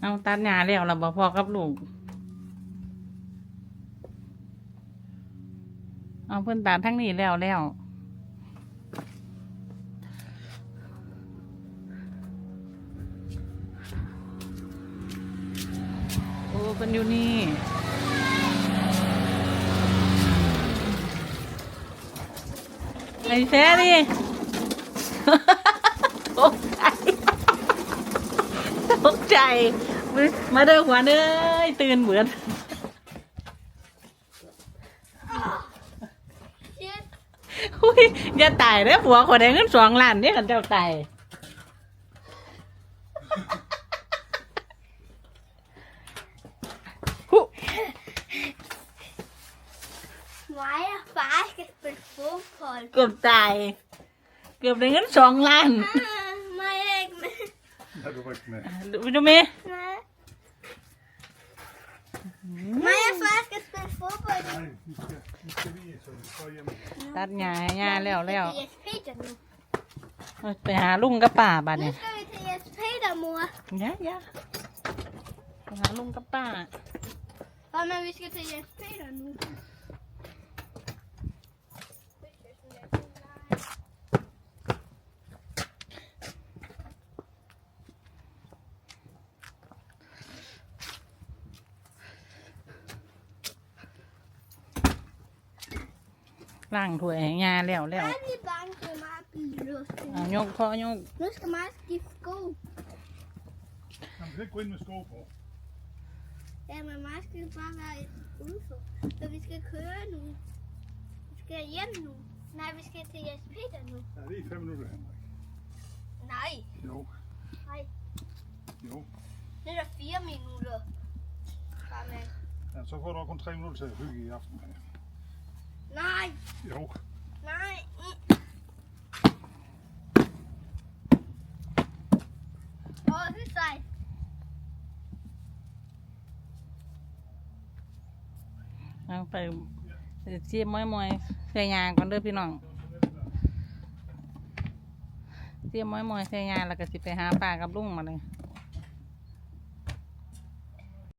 เอาตัดหญ้าแล้วเราบอกพ่อกับลูก เอาเพื่อนตัดทั้งนี้แล้วแล้วโอ้เป็นอยู่นี่ไอ้เซ่ดิตกใจมาเด้อหัวเน้ยตื่นเหมือนอุ้ยอย่าตายเด้อหัวคนแดงเงินสองล้านนี่กันเจ้าตายเกือบตายเกือบได้เงินสองล้าน Hadi bakayım. Vill du med? Nej. Maja far ska spela fotboll. Nej, nu ska, nu ska vi ge så vi ska hem. ตัดหญ้าให้หญ้าแล้วแล้ว Till ESP då. ไปหาลุงกับป่าบ้านเนี่ Nu ย ska vi till ESP då mor. ยะยะไปหาลุงกับป่า Ja men vi ska till ESP då nu. ล้างถ้วยให้ยาแล้วแล้ว Daddy Bahn kann man ablösen. เอายกพอยก Nu skal man skifte sko. Man kan ikke gå ind med sko på. Ja, men man skal bare være udenfor. Så vi skal køre nu. Vi skal hjem nu. Nej, vi skal til Jes Peter nu. Ja, det er 5 minutter, Henrik. Nej, Jo, nej. jo. Det er da fire minutter. Bare med. Ja, så får du kun 3 minutter til at hygge i aften. Ja. นาย j นายอือโี่ใส่เอาไปเชียมมวยเสียางก่อนเด้อพี่น้องเชียมมวยเสียางแล้วก็สิไปหาปลา กับลุงมาเลย